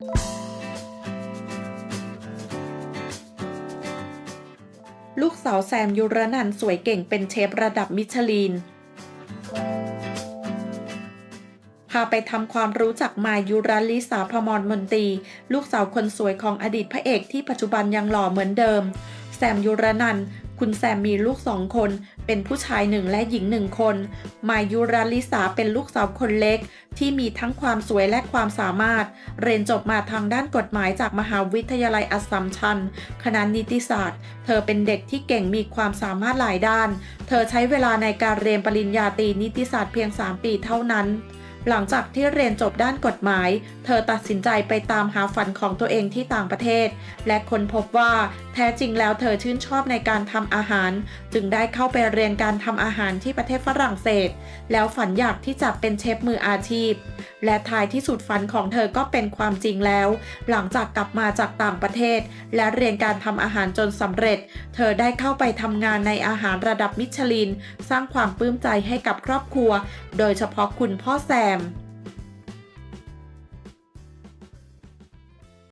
ลูกสาวแซมยุรนันสวยเก่งเป็นเชฟระดับมิชลินพาไปทำความรู้จักมายุราลิสาพมรมนตรี ลูกสาวคนสวยของอดีตพระเอกที่ปัจจุบันยังหล่อเหมือนเดิม แซมยุรนันท คุณแซมมีลูกสองคน เป็นผู้ชายหนึ่งและหญิงหนึ่งคน มายุราลิสาเป็นลูกสาวคนเล็ก ที่มีทั้งความสวยและความสามารถ เรียนจบมาทางด้านกฎหมายจากมหาวิทยาลัยอัสสัมชัญ คณะนิติศาสตร์ เธอเป็นเด็กที่เก่งมีความสามารถหลายด้าน เธอใช้เวลาในการเรียนปริญญาตรีนิติศาสตร์เพียง 3 ปีเท่านั้น หลังจากที่เรียนจบด้านกฎหมาย เธอตัดสินใจไปตามหาฝันของตัวเองที่ต่างประเทศ และค้นพบว่าแท้จริงแล้วเธอชื่นชอบในการทำอาหาร จึงได้เข้าไปเรียนการทำอาหารที่ประเทศฝรั่งเศส แล้วฝันอยากที่จะเป็นเชฟมืออาชีพ และท้ายที่สุดฝันของเธอก็เป็นความจริงแล้ว หลังจากกลับมาจากต่างประเทศ และเรียนการทำอาหารจนสำเร็จ เธอได้เข้าไปทำงานในอาหารระดับมิชลิน สร้างความปลื้มใจให้กับครอบครัว โดยเฉพาะคุณพ่อแซม